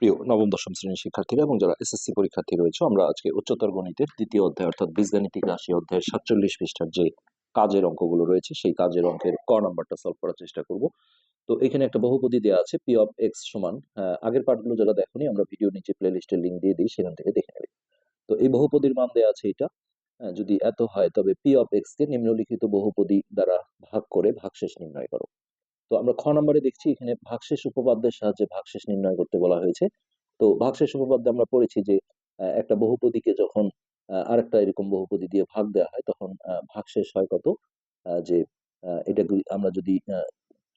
প্রিয় নবম, দশম শ্রেণির শিক্ষার্থীরা এবং যারা এসএসসি পরীক্ষার্থী রয়েছে, আমরা আজকে উচ্চতর গণিতের দ্বিতীয় অধ্যায় অর্থাৎ বীজগাণিতিক রাশি অধ্যায়ের সাতচল্লিশ পৃষ্ঠার যে কাজের অঙ্কগুলো রয়েছে, সেই কাজের অঙ্কের ক নাম্বারটা সলভ করার চেষ্টা করব। তো এখানে একটা বহুপদী দেওয়া আছে পি অফ এক্স সমান আগের পার্টগুলো যারা দেখোনি, আমরা ভিডিও নিচে প্লে লিস্টের লিঙ্ক দিয়ে দিই, সেখান থেকে দেখে নেবে। তো এই বহুপদীর মান দেওয়া আছে এটা যদি এত হয়, তবে পি অফ এক্স কে নিম্নলিখিত বহুপদী দ্বারা ভাগ করে ভাগশেষ নির্ণয় করো। তো আমরা খ নম্বরে দেখছি এখানে ভাগশেষ উপপাদ্যের সাহায্যে ভাগশেষ নির্ণয় করতে বলা হয়েছে। তো ভাগশেষ উপপাদ্যে আমরা পড়েছি যে একটা বহুপদীকে যখন আরেকটা এরকম বহুপদী দিয়ে ভাগ দেওয়া হয়, তখন ভাগশেষ হয় কত? যে এটা আমরা যদি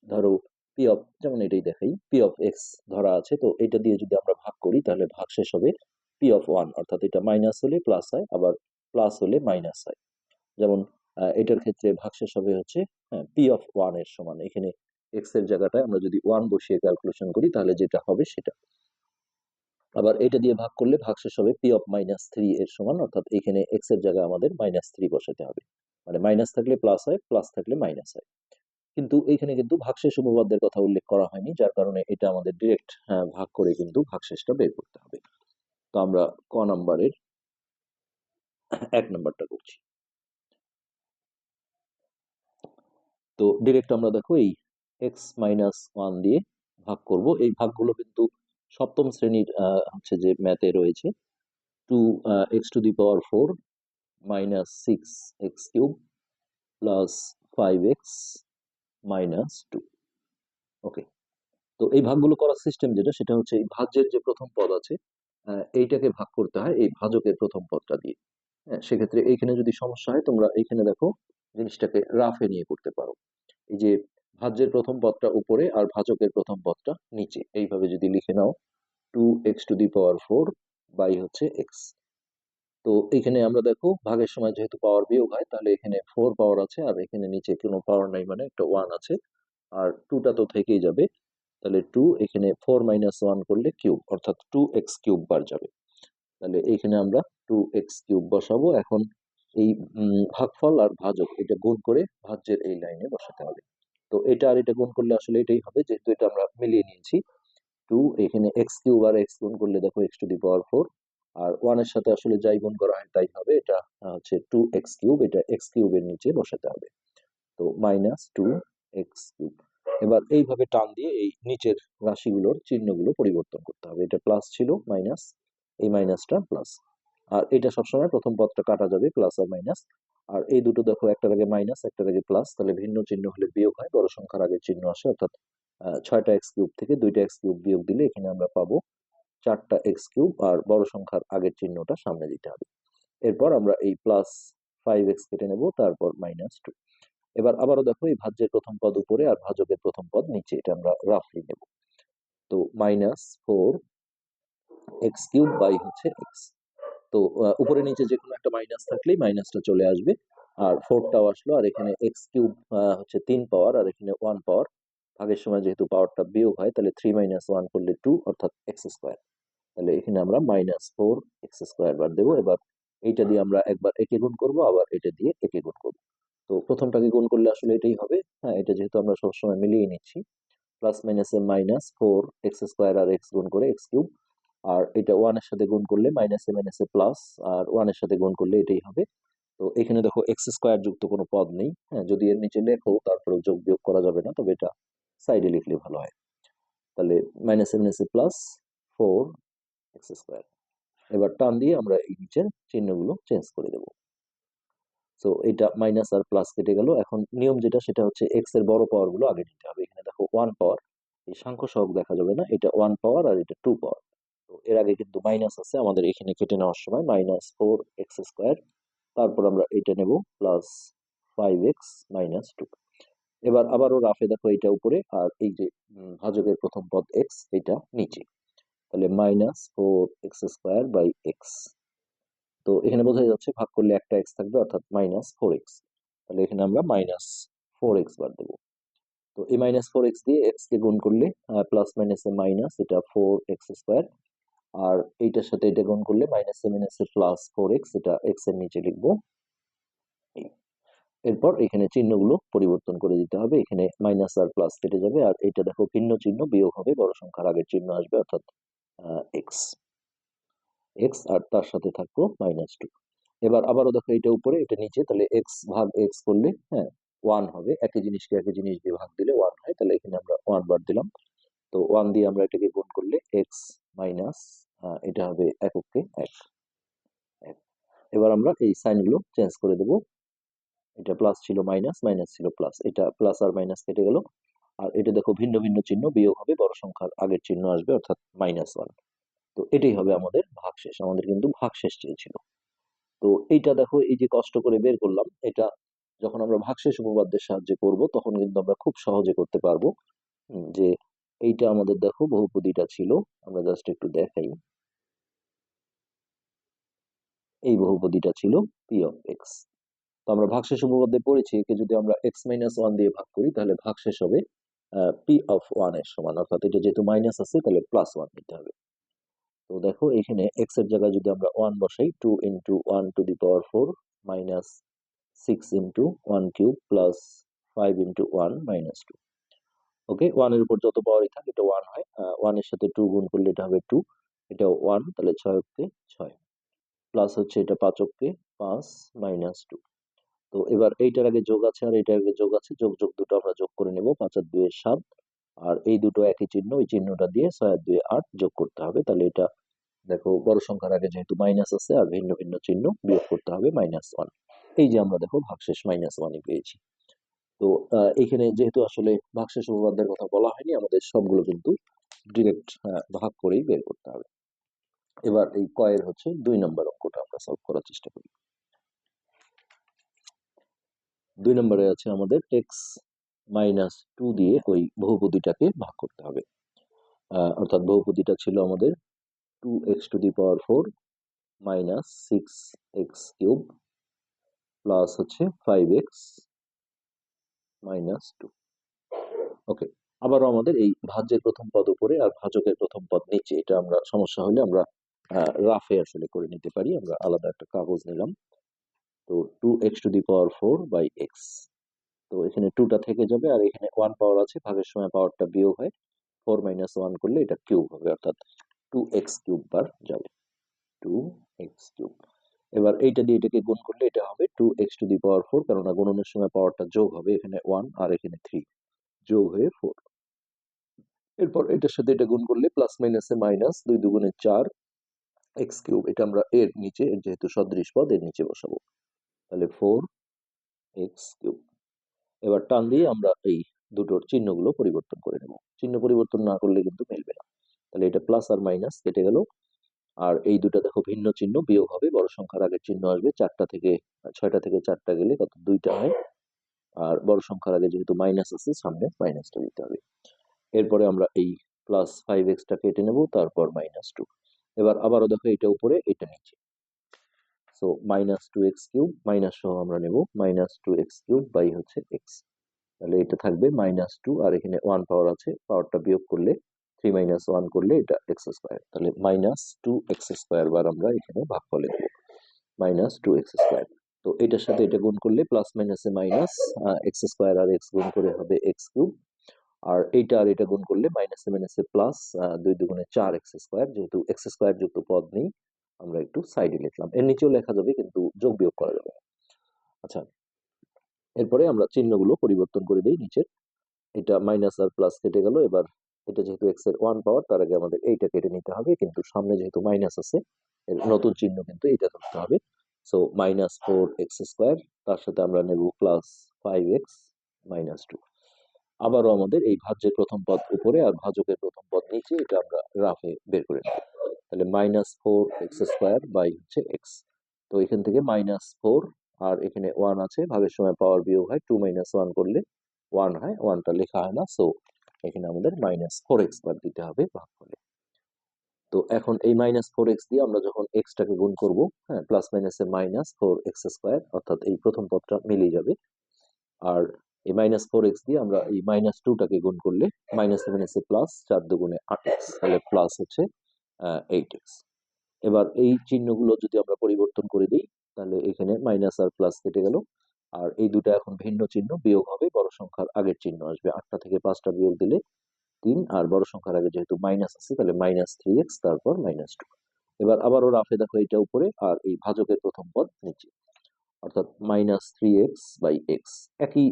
ধরো পি অফ যেমন এটাই দেখাই পি অফ এক্স ধরা আছে, তো এটা দিয়ে যদি আমরা ভাগ করি, তাহলে ভাগশেষ হবে পি অফ ওয়ান অর্থাৎ এটা মাইনাস হলে প্লাস হয়, আবার প্লাস হলে মাইনাস হয়। যেমন এটার ক্ষেত্রে ভাগশেষ হবে হচ্ছে হ্যাঁ পি অফ ওয়ানের সমান। এখানে এক্সের জায়গাটায় আমরা যদি ওয়ান বসিয়ে ক্যালকুলেশন করি, তাহলে যেটা হবে সেটা। আবার এটা দিয়ে ভাগ করলে ভাগশেষ হবে পি অফ মাইনাস থ্রি এর সমান, অর্থাৎ এখানে এক্সের জায়গায় আমাদের মাইনাস থ্রি বসাতে হবে। মানে মাইনাস থাকলে প্লাস হয় প্লাস থাকলে মাইনাস হয়। কিন্তু এইখানে কিন্তু ভাগশেষ উপপাদ্যের কথা উল্লেখ করা হয়নি, যার কারণে এটা আমাদের ডিরেক্ট ভাগ করে কিন্তু ভাগশেষটা বের করতে হবে। তো আমরা ক নাম্বারের এক নাম্বারটা করছি। তো ডিরেক্ট আমরা দেখো এই এক্স মাইনাস ওয়ান দিয়ে ভাগ করব। এই ভাগগুলো কিন্তু সপ্তম শ্রেণির হচ্ছে যে ম্যাথে রয়েছে। Two x to the power four minus six x cube plus five x minus two okay তো এই ভাগগুলো করার সিস্টেম যেটা, সেটা হচ্ছে এই ভাজ্যের যে প্রথম পদ আছে এইটাকে ভাগ করতে হয় এই ভাজকের প্রথম পদটা দিয়ে। হ্যাঁ সেক্ষেত্রে এইখানে যদি সমস্যা হয়, তোমরা এইখানে দেখো জিনিসটাকে রাফে নিয়ে করতে পারো। এই যে ভাজ্যের প্রথম পদটা উপরে আর ভাজকের প্রথম পদটা নিচে। এইভাবে যদি লিখে নাও two x to the power four by হচ্ছে এক্স তো এখানে আমরা দেখো, ভাগের সময় যেহেতু পাওয়ার বিয়োগ হয়, তাহলে এখানে ফোর পাওয়ার আছে আর এখানে নিচে কোনো পাওয়ার নাই মানে একটা ওয়ান আছে। আর টুটা তো থেকেই যাবে। তাহলে টু এখানে ফোর মাইনাস ওয়ান করলে কিউব অর্থাৎ টু এক্স কিউব বার যাবে। তাহলে এখানে আমরা টু এক্স কিউব বসাবো। এখন এই ভাগফল আর ভাজক, এটা গুণ করে ভাজ্যের এই লাইনে বসাতে হবে। তো এটা আর এটা গুণ করলে আসলে এটাই হবে, যেহেতু এটা আমরা মিলিয়ে নিয়েছি। টু, এখানে এক্স কিউব আর এক্স গুণ করলে দেখো x to the power four, আর ওয়ানের সাথে আসলে যাই গুণ করা হয় তাই হবে, এটা হচ্ছে টু এক্স কিউব, এটা এক্স কিউবের নিচে বসাতে হবে। তো মাইনাস টু এক্স কিউব। এবার এইভাবে টান দিয়ে এই নিচের রাশিগুলোর চিহ্নগুলো পরিবর্তন করতে হবে। এটা প্লাস ছিল মাইনাস এই মাইনাসটা প্লাস আর এটা সবসময় প্রথম পদটা কাটা যাবে প্লাস আর মাইনাস আর এই দুটো দেখো একটার আগে মাইনাস একটার আগে প্লাস তাহলে ভিন্ন চিহ্ন হলে বিয়োগ হয়, বড় সংখ্যার আগে চিহ্ন আসে, অর্থাৎ ছয়টা এক্স কিউব থেকে দুইটা এক্স কিউব বিয়োগ দিলে এখানে আমরা পাবো চারটা এক্স কিউব আর বড় সংখ্যার আগের চিহ্নটা সামনে দিতে হবে। এরপর আমরা এই প্লাস ফাইভ এক্স কেটে নেব, তারপর মাইনাস টু এবার আবারও দেখো, এই ভাজ্যের প্রথম পদ উপরে আর ভাজকের প্রথম পদ নিচে, এটা আমরা রাফলি নেব। তো minus four x cube by হচ্ছে এক্স তো উপরে নিচে যে কোনো একটা মাইনাস থাকলেই মাইনাসটা চলে আসবে। আর ফোরটাও আসলো, আর এখানে এক্স কিউব হচ্ছে তিন পাওয়ার আর এখানে ওয়ান পাওয়ার ভাগের সময় যেহেতু পাওয়ারটা বিয়োগ হয়, তাহলে থ্রি মাইনাস ওয়ান করলে টু অর্থাৎ এক্স স্কোয়ার তাহলে এখানে আমরা মাইনাস ফোর এক্স স্কোয়ার বার দেবো। এবার এইটা দিয়ে আমরা একবার একে গুণ করব, আবার এটা দিয়ে একে গুণ করব। তো প্রথমটাকে গুণ করলে আসলে এটাই হবে। হ্যাঁ এটা যেহেতু আমরা সবসময় মিলিয়ে নিচ্ছি। প্লাস মাইনাসে মাইনাস ফোর এক্স স্কোয়ার আর এক্স গুণ করে এক্স কিউব আর এটা ওয়ানের সাথে গুণ করলে মাইনাসে মাইনাসে প্লাস আর ওয়ানের সাথে গুণ করলে এটাই হবে। তো এখানে দেখো এক্স স্কোয়ার যুক্ত কোনো পদ নেই। হ্যাঁ যদি এর নিচে লেখো তারপরে যোগ বিয়োগ করা যাবে না, তবে এটা সাইডে লিখলে ভালো হয়। তাহলে মাইনাসে মাইনাসে প্লাস ফোর এক্স স্কোয়ার এবার টান দিয়ে আমরা এই নিচের চিহ্নগুলো চেঞ্জ করে দেব। সো এটা মাইনাস আর প্লাস কেটে গেল। এখন নিয়ম যেটা, সেটা হচ্ছে এক্সের বড় পাওয়ারগুলো আগে নিতে হবে। এখানে দেখো ওয়ান পাওয়ার এই সাংখ্য সহগ দেখা যাবে না। এটা ওয়ান পাওয়ার আর এটা টু পাওয়ার তো এর আগে কিন্তু মাইনাস আছে, আমাদের এখানে কেটে নেওয়ার সময় মাইনাস ফোর এক্স স্কোয়ার তারপর আমরা এটা নেব plus five x minus two এবার আবারও রাফে দেখো এটা উপরে, আর এই যে ভাজকের প্রথম পদ এক্স এটা নিচে। তাহলে minus four x square by x তো এখানে বোঝা যাচ্ছে ভাগ করলে একটা এক্স থাকবে, অর্থাৎ মাইনাস ফোর এক্স তাহলে এখানে আমরা মাইনাস ফোর এক্স বার দেবো। তো এই মাইনাস ফোর এক্স দিয়ে এক্স কে গুণ করলে প্লাস মাইনাসে মাইনাস এটা ফোর এক্স স্কোয়ার আর এইটার সাথে এটা গুণ করলে মাইনাসে মাইনাসে প্লাস ফোর এক্স এটা এক্সের নিচে লিখব। এরপর এখানে চিহ্নগুলো পরিবর্তন করে দিতে হবে। এখানে মাইনাস আর প্লাস কেটে যাবে। আর এটা দেখো ভিন্ন চিহ্ন, বিয়োগ হবে, বড় সংখ্যার আগের চিহ্ন আসবে, অর্থাৎ এক্স এক্স আর তার সাথে থাকব মাইনাস টু এবার আবারও দেখো এটা উপরে, এটা নিচে, তাহলে এক্স ভাগ এক্স করলে হ্যাঁ ওয়ান হবে। একই জিনিসকে একই জিনিস দিয়ে ভাগ দিলে ওয়ান হয়। তাহলে এখানে আমরা ওয়ান বার দিলাম। তো ওয়ান দিয়ে আমরা এটাকে গুণ করলে এক্স মাইনাস এটা হবে এককে এক। এক। এবার আমরা এই সাইনগুলো চেঞ্জ করে দেব। এটা প্লাস ছিল মাইনাস মাইনাস ছিল প্লাস এটা প্লাস আর মাইনাস কেটে গেল। আর এটা দেখো ভিন্ন ভিন্ন চিহ্ন, বিয়োগ হবে, বড় সংখ্যার আগের চিহ্ন আসবে, অর্থাৎ মাইনাস ওয়ান তো এটাই হবে আমাদের ভাগশেষ। আমাদের কিন্তু ভাগশেষ চেয়েছিল। তো এইটা দেখো, এই যে কষ্ট করে বের করলাম, এটা যখন আমরা ভাগশেষ উপপাদ্যের সাহায্যে করব, তখন কিন্তু আমরা খুব সহজে করতে পারব যে এইটা আমাদের দেখো বহুপদীটা ছিল। আমরা জাস্ট একটু দেখাই। এই বহুপদীটা ছিল পি অফ এক্স তো আমরা ভাগশেষ উপপাদ্যে পড়েছি, একে যদি আমরা এক্স মাইনাস ওয়ান দিয়ে ভাগ করি, তাহলে ভাগশেষ হবে পি অফ ওয়ানের সমান। অর্থাৎ এটা যেহেতু মাইনাস আছে, তাহলে প্লাস ওয়ান নিতে হবে। তো দেখো, এখানে এক্সের জায়গায় যদি আমরা ওয়ান বসাই two into one to the power four minus six into one cube plus five into one minus two okay? ওয়ানের উপর যত পাওয়ারই থাকে, এটা ওয়ান হয়। ওয়ানের সাথে টু গুণ করলে এটা হবে টু এটা ওয়ান তাহলে ছয় অক্কে ছয়। প্লাস হচ্ছে এটা পাঁচ অক্কে পাঁচ মাইনাস টু তো এবার এইটার আগে যোগ আছে আর এইটার আগে যোগ আছে। যোগ যোগ দুটো আমরা যোগ করে নেব, পাঁচ আর দুয়ে সাত। আর এই দুটো একই চিহ্ন, ওই চিহ্নটা দিয়ে ছয় আর দুয়ে আট যোগ করতে হবে। তাহলে এটা, দেখো, বড় সংখ্যার আগে যেহেতু মাইনাস আছে আর ভিন্ন ভিন্ন চিহ্ন বিয়োগ করতে হবে মাইনাস ওয়ান এই যে আমরা দেখো, ভাগশেষ মাইনাস ওয়ানই পেয়েছি। তো এখানে যেহেতু আসলে ভাগশেষ উপপাদ্যের কথা বলা হয়নি, আমাদের সবগুলো কিন্তু ডিরেক্ট ভাগ করেই বের করতে হবে। এবার এই কয়ের হচ্ছে দুই নম্বর অঙ্কটা আমরা সলভ করার চেষ্টা করি। দুই নম্বরে আছে আমাদের এক্স মাইনাস টু দিয়ে ওই বহুপদীটাকে ভাগ করতে হবে। অর্থাৎ বহুপদীটা ছিল আমাদের two x to the power four minus six x cube plus হচ্ছে five x minus two okay আবারও আমাদের এই ভাজ্যের প্রথম পদ উপরে আর ভাজকের প্রথম পদ নিচে, এটা আমরা সমস্যা হলে আমরা রাফে আসলে করে নিতে পারি, আমরা আলাদা একটা কাগজ নিলাম। তো two x to the power four by x তো এখানে টুটা থেকে যাবে আর এখানে ওয়ান পাওয়ার আছে, ভাগের সময় পাওয়ারটা বিয়োগ হয় ফোর মাইনাস ওয়ান করলে এটা কিউব হবে, অর্থাৎ টু এক্স কিউব বার যাবে। টু এক্স কিউব এবার এইটা দিয়ে এটাকে গুণ করলে এটা হবে two x to the power four কেননা গুণনের সময় পাওয়ারটা যোগ হবে এখানে ওয়ান আর এখানে থ্রি যোগ হয়ে ফোর এরপর এটার সাথে এটা গুণ করলে প্লাস মাইনাসে মাইনাস দুই দুগুণে চার এক্স কিউব এটা আমরা এর নিচে, এর যেহেতু সদৃশ পদ, এর নিচে বসাবো। তাহলে ফোর এক্স কিউব এবার টান দিয়ে আমরা এই দুটোর চিহ্নগুলো পরিবর্তন করে নেব। চিহ্ন পরিবর্তন না করলে কিন্তু মিলবে না। তাহলে এটা প্লাস আর মাইনাস কেটে গেল আর এই দুটো দেখো ভিন্ন চিহ্ন, বিয়োগ হবে, বড় সংখ্যার আগের চিহ্ন আসবে, চারটা থেকে, ছয়টা থেকে চারটা গেলে কত? দুইটা হয়। আর বড় সংখ্যার আগে যেহেতু মাইনাস আছে, সামনে মাইনাসটা দিতে হবে। এরপরে আমরা এই প্লাস ফাইভ এক্সটা কেটে নেব, তারপর মাইনাস টু এবার আবারও দেখো এটা উপরে, এটা নিচে। So minus two x cube minus সহ আমরা নেব minus two x cube by হচ্ছে এক্স তাহলে এটা থাকবে মাইনাস টু আর এখানে ওয়ান পাওয়ার আছে পাওয়ারটা বিয়োগ করলে থ্রি মাইনাস ওয়ান করলে এটা এক্স স্কোয়ার তাহলে মাইনাস টু এক্স স্কোয়ার বার আমরা এখানে ভাগফলে নেব মাইনাস টু এক্স স্কোয়ার তো এটার সাথে এটা গুণ করলে প্লাস মাইনাসে মাইনাস এক্স স্কোয়ার আর এক্স গুণ করে হবে এক্স কিউব আর এইটা আর এটা গুণ করলে মাইনাসে মাইনাসে প্লাস দুই দুগুণে চার এক্স স্কোয়ার যেহেতু এক্স স্কোয়ার যুক্ত পদ নেই, আমরা একটু সাইডে লিখলাম। এর নিচেও লেখা যাবে, কিন্তু যোগ বিয়োগ করা যাবে আচ্ছা এরপরে আমরা চিহ্নগুলো পরিবর্তন করে দিই নিচের। এটা মাইনাস আর প্লাস কেটে গেল, এবার এটা যেহেতু এক্সের ওয়ান পাওয়ার তার আগে আমাদের এইটা কেটে নিতে হবে কিন্তু সামনে যেহেতু মাইনাস আছে এর নতুন চিহ্ন কিন্তু এটা ধরতে হবে। So minus four x square তার সাথে আমরা নেব plus five x minus two আবারও আমাদের এই ভাজ্যের প্রথম পদ উপরে আর ভাজকের প্রথম পদ নিচে এটা আমরা রাফে বের করে নেব। তাহলে minus four x square by হচ্ছে এক্স তো এখান থেকে মাইনাস ফোর আর এখানে ওয়ান আছে ভাগের সময় পাওয়ার বিয়োগ হয় টু মাইনাস ওয়ান করলে ওয়ান হয় ওয়ানটা লেখা হয় না। সো এখানে আমাদের মাইনাস ফোর এক্স বার দিতে হবে ভাগফলে তো এখন এই মাইনাস ফোর এক্স দিয়ে আমরা যখন এক্সটাকে গুণ করব হ্যাঁ প্লাস মাইনাসে মাইনাস ফোর এক্স স্কোয়ার অর্থাৎ এই প্রথম পদটা মিলিয়ে যাবে। আর এই মাইনাস ফোর এক্স দিয়ে আমরা এই মাইনাস টুটাকে গুণ করলে মাইনাস মাইনাসে প্লাস চার দুগুণে আট এক্স তাহলে প্লাস হচ্ছে এইট এক্স এবার এই চিহ্নগুলো যদি আমরা পরিবর্তন করে দিই, তাহলে এখানে মাইনাস আর প্লাস কেটে গেল। আর এই দুটো এখন ভিন্ন চিহ্ন, বিয়োগ হবে, বড় সংখ্যার আগের চিহ্ন আসবে। আটটা থেকে পাঁচটা বিয়োগ দিলে তিন, আর বড় সংখ্যার আগে যেহেতু মাইনাস আছে, তাহলে মাইনাস থ্রি এক্স তারপর মাইনাস টু এবার আবারও রাফে দেখো এটা উপরে, আর এই ভাজকের প্রথম পদ নিচে। অর্থাৎ minus three x by x একই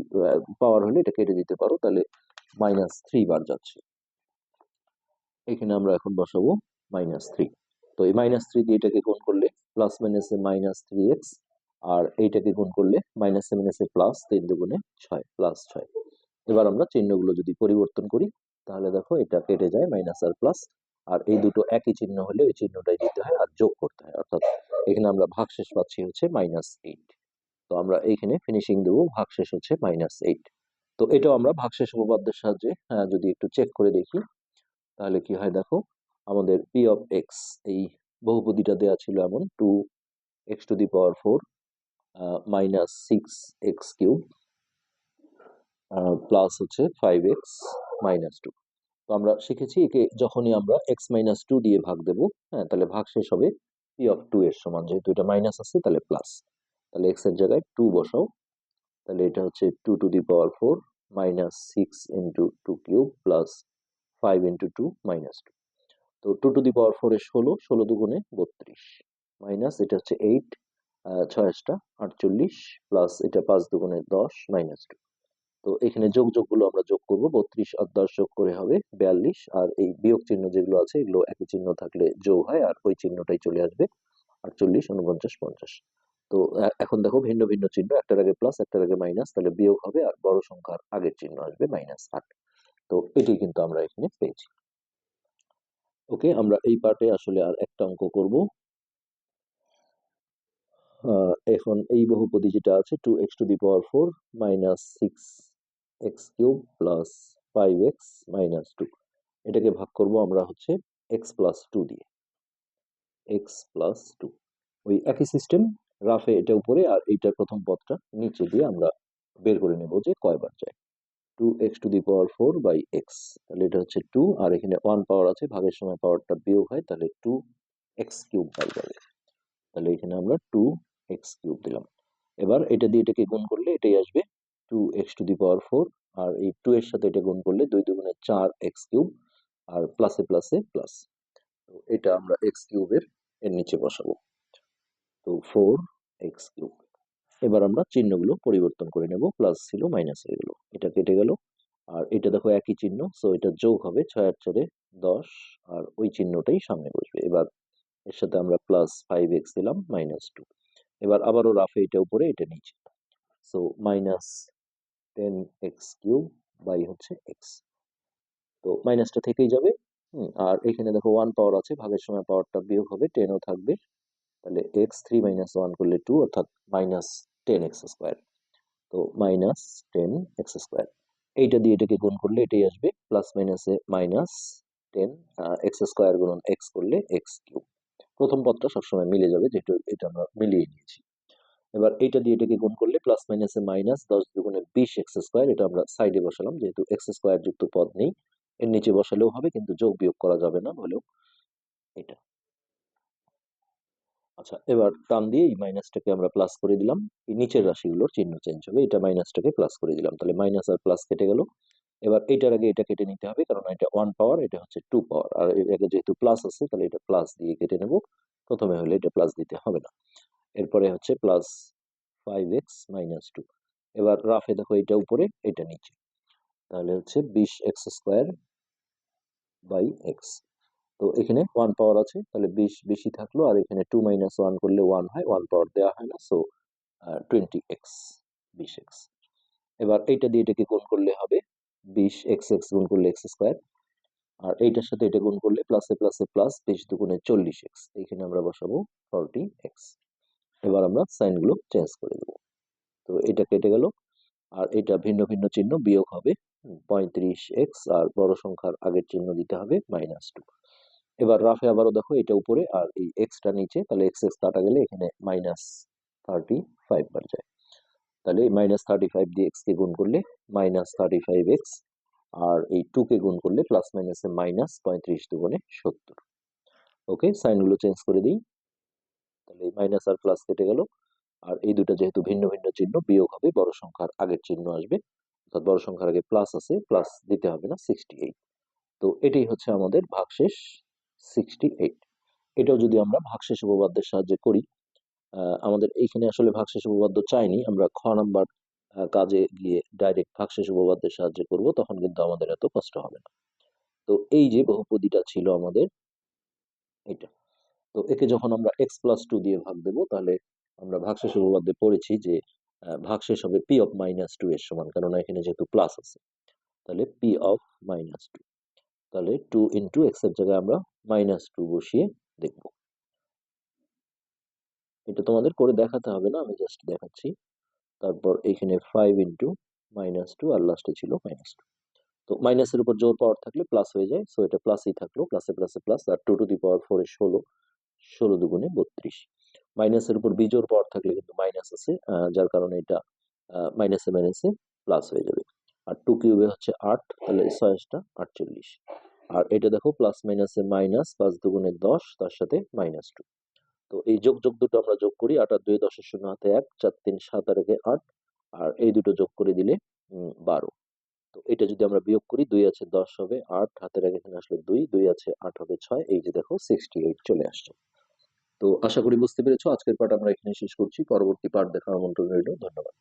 পাওয়ার হলে এটা কেটে দিতে পারো, তাহলে মাইনাস থ্রি বার যাচ্ছে। এখানে আমরা এখন বসাবো মাইনাস থ্রি তো এই মাইনাস থ্রি দিয়ে এটাকে গুণ করলে প্লাস মাইনাসে মাইনাস থ্রি এক্স আর এইটাকে গুণ করলে মাইনাসে মাইনাসে প্লাস তিন দুগুণে ছয় প্লাস ছয়। এবার আমরা চিহ্নগুলো যদি পরিবর্তন করি তাহলে দেখো এটা কেটে যায় মাইনাস আর প্লাস আর এই দুটো একই চিহ্ন হলে ওই চিহ্নটাই দিতে হয় আর যোগ করতে হয়। অর্থাৎ এখানে আমরা ভাগশেষ পাচ্ছি হচ্ছে মাইনাস এইট তো আমরা এইখানে ফিনিশিং দেবো ভাগশেষ হচ্ছে মাইনাস এইট তো এটাও আমরা ভাগশেষ উপপাদ্যের সাহায্যে হ্যাঁ, যদি একটু চেক করে দেখি তাহলে কি হয় দেখো আমাদের পি অফ এক্স এই বহুপদীটা দেওয়া ছিল এমন two x to the power four minus six x cube plus হচ্ছে ফাইভ এক্স মাইনাস টু তো আমরা শিখেছি একে যখনই আমরা এক্স মাইনাস টু দিয়ে ভাগ দেবো হ্যাঁ তাহলে ভাগ শেষ হবে পি অফ টু এর সমান। যেহেতু এটা মাইনাস আছে, তাহলে প্লাস তাহলে এক্সের জায়গায় টু বসাও। তাহলে এটা হচ্ছে two to the power four minus six into two cube plus five into two minus two তো two to the power four ষোলো ষোলো দুগুণে বত্রিশ। মাইনাস এটা হচ্ছে এইট ছয়টা আটচল্লিশ প্লাস এটা পাঁচ দুগুণে দশ মাইনাস টু তো এখানে যোগ যোগগুলো আমরা যোগ করব, বত্রিশ করে হবে বিয়াল্লিশ। আর এই বিয়োগ চিহ্ন যেগুলো আছে, এগুলো একই চিহ্ন থাকলে যোগ হয়, আর ওই চিহ্নটাই চলে আসবে আটচল্লিশ, উনপঞ্চাশ, পঞ্চাশ। তো এখন দেখো ভিন্ন ভিন্ন চিহ্ন, একটার আগে প্লাস একটার আগে মাইনাস তাহলে বিয়োগ হবে, আর বড় সংখ্যার আগের চিহ্ন আসবে মাইনাস আট। তো এটি কিন্তু আমরা এখানে পেয়েছি। ওকে আমরা এই পার্টে আসলে আর একটা অঙ্ক করব। এখন এই বহুপদী যেটা আছে two x to the power four minus six x cube plus five x minus two এটাকে ভাগ করব আমরা হচ্ছে এক্স প্লাস টু দিয়ে। এক্স প্লাস টু ওই একই সিস্টেম রাফে এটা উপরে আর এইটার প্রথম পদটা নিচে দিয়ে আমরা বের করে নেব যে কয়বার যায়। Two x to the power four by x তাহলে এটা হচ্ছে টু আর এখানে ওয়ান পাওয়ার আছে, ভাগের সময় পাওয়ারটা বিয়োগ হয়, তাহলে টু এক্স কিউব বাই যাবে তাহলে এখানে আমরা টু এক্স কিউব দিলাম। এবার এটা দিয়ে এটাকে গুণ করলে এটাই আসবে two x to the power four আর এই টু এর সাথে এটা গুণ করলে দুই দুগুণে চার এক্স কিউব, আর প্লাসে প্লাসে প্লাস তো এটা আমরা এক্স কিউবের এর নিচে বসাবো। তো ফোর এক্স কিউব। এবার আমরা চিহ্নগুলো পরিবর্তন করে নেব প্লাস ছিল মাইনাস হয়ে গেল। এটা কেটে গেল। আর এটা দেখো একই চিহ্ন সো এটা যোগ হবে ছয় আর চারে দশ, আর ওই চিহ্নটাই সামনে বসবে। এবার এর সাথে আমরা প্লাস ফাইভ এক্স দিলাম মাইনাস টু এবার আবারও রাফে এটা উপরে এটা নিচে। So minus ten x cube by হচ্ছে এক্স তো মাইনাসটা থেকেই যাবে। হুম, আর এখানে দেখো ওয়ান পাওয়ার আছে ভাগের সময় পাওয়ারটা বিয়োগ হবে টেনও থাকবে। তাহলে এক্স থ্রি মাইনাস ওয়ান করলে টু অর্থাৎ মাইনাস টেন এক্স স্কোয়ার তো মাইনাস টেন এক্স স্কোয়ার এইটা দিয়ে এটাকে গুণ করলে এটাই আসবে প্লাস মাইনাসে মাইনাস টেন এক্স স্কোয়ার গুণন এক্স করলে এক্স কিউব প্রথম পদটা সবসময় মিলে যাবে, যেহেতু এটা আমরা মিলিয়ে নিয়েছি। এবার এইটা দিয়ে এটাকে গুণ করলে প্লাস মাইনাসে মাইনাস দশ দুগুণে বিশ এক্স স্কোয়ার এটা আমরা সাইডে বসালাম, যেহেতু এক্স স্কোয়ার যুক্ত পদ নেই, এর নিচে বসালেও হবে, কিন্তু যোগ বিয়োগ করা যাবে না, হলেও এটা। আচ্ছা এবার টান দিয়ে এই মাইনাসটাকে আমরা প্লাস করে দিলাম, এই নিচের রাশিগুলোর চিহ্ন চেঞ্জ হবে, এটা মাইনাসটাকে প্লাস করে দিলাম, তাহলে মাইনাস আর প্লাস কেটে গেল। এবার এটার আগে এটা কেটে নিতে হবে, কারণ এটা ওয়ান পাওয়ার এটা হচ্ছে টু পাওয়ার আর এর আগে যেহেতু প্লাস আছে, তাহলে এটা প্লাস দিয়ে কেটে নেব। প্রথমে হলে এটা প্লাস দিতে হবে না। এরপরে হচ্ছে plus five x minus two এবার রাফে দেখো এটা উপরে, এটা নিচে। তাহলে হচ্ছে বিশ এক্স স্কোয়ার বাই এক্স তো এখানে ওয়ান পাওয়ার আছে, তাহলে বিশ বেশি থাকল, আর এখানে টু মাইনাস ওয়ান করলে ওয়ান হয় ওয়ান পাওয়ার দেওয়া হয় না সো টোয়েন্টি এক্স বিশ এক্স এবার এইটা দিয়ে এটাকে গুণ করলে হবে বিশ এক্স এক্স গুণ করলে এক্স স্কোয়ার। আর এইটার সাথে এটা গুণ করলে প্লাসে প্লাসে প্লাস বিশ দুগুণে চল্লিশ এক্স। এখানে আমরা বসাবো ফর্টি এক্স। এবার আমরা সাইনগুলো চেঞ্জ করে দেবো। তো এটা কেটে গেল। আর এটা ভিন্ন ভিন্ন চিহ্ন বিয়োগ হবে পঁয়ত্রিশ এক্স। আর বড় সংখ্যার আগের চিহ্ন দিতে হবে মাইনাস টু এবার রাফে আবারও দেখো এটা উপরে আর এই এক্সটা নিচে। তাহলে এক্স এক্স কাটা গেলে এখানে মাইনাস থার্টি ফাইভ বার যায়। তাহলে মাইনাস থার্টি ফাইভ দিয়ে এক্সকে গুণ করলে মাইনাস থার্টি ফাইভ এক্স আর এই টু কে গুণ করলে প্লাস মাইনাসে মাইনাস পঁয়ত্রিশ দুগুণে সত্তর। ওকে সাইনগুলো চেঞ্জ করে দিই। তাহলে মাইনাস আর প্লাস কেটে গেল। আর এই দুটো যেহেতু ভিন্ন ভিন্ন চিহ্ন, বিয়োগ হবে, বড় সংখ্যার আগের চিহ্ন আসবে। অর্থাৎ বড় সংখ্যার আগে প্লাস আছে প্লাস দিতে হবে না সিক্সটি এইট তো এটাই হচ্ছে আমাদের ভাগশেষ সিক্সটি এইট এটাও যদি আমরা ভাগশেষ উপপাদ্যের সাহায্যে করি আমাদের এইখানে আসলে ভাগশেষ উপপাদ্য চাইনি। আমরা খ নাম্বার কাজে গিয়ে ডাইরেক্ট ভাগশেষ উপপাদ্যের সাহায্যে করব, তখন কিন্তু আমাদের এত কষ্ট হবে না। তো এই যে বহুপদীটা ছিল আমাদের, এটা। তো একে যখন আমরা এক্স প্লাস টু দিয়ে ভাগ দেব, তাহলে আমরা ভাগশেষ উপপাদ্যে পড়েছি যে ভাগশেষ হবে পি অফ মাইনাস টু এর সমান, কেননা এখানে যেহেতু প্লাস আছে। তাহলে পি অফ মাইনাস টু তাহলে টু ইন্টু এক্সের জায়গায় আমরা মাইনাস টু বসিয়ে দেখব। এটা তোমাদের করে দেখাতে হবে না, আমি জাস্ট দেখাচ্ছি। তারপর এখানে ফাইভ ইন্টু মাইনাস টু আর লাস্টে ছিল মাইনাস টু তো মাইনাসের উপর জোর পাওয়ার থাকলে প্লাস হয়ে যায় সো এটা প্লাসই থাকল প্লাসে প্লাসে plus R two to the power four ষোলো ষোলো দুগুণে বত্রিশ। মাইনাসের উপর বিজোর পাওয়ার থাকলে কিন্তু মাইনাস আছে যার কারণে এটা মাইনাসে মাইনাসে প্লাস হয়ে যাবে। আর টু কিউবে হচ্ছে আট, তাহলে ছয়টা আটচল্লিশ। আর এটা দেখো প্লাস মাইনাসে মাইনাস পাঁচ দুগুণে দশ, তার সাথে মাইনাস টু তো এই যোগ যোগ দুটো আমরা যোগ করি, আট আর দুই দশের শূন্য হাতে এক, চার তিন সাত আর একে আট, আর এই দুটো যোগ করে দিলে বারো। তো এটা যদি আমরা বিয়োগ করি, দুই আছে দশ হবে আট, হাতের আগে এখানে আসলে দুই দুই আছে আট হবে ছয়, এই যে দেখো সিক্সটি এইট চলে আসছে। তো আশা করি বুঝতে পেরেছ, আজকের পাঠ আমরা এখানে শেষ করছি, পরবর্তী পাঠ দেখার আমন্ত্রণ রইল, ধন্যবাদ।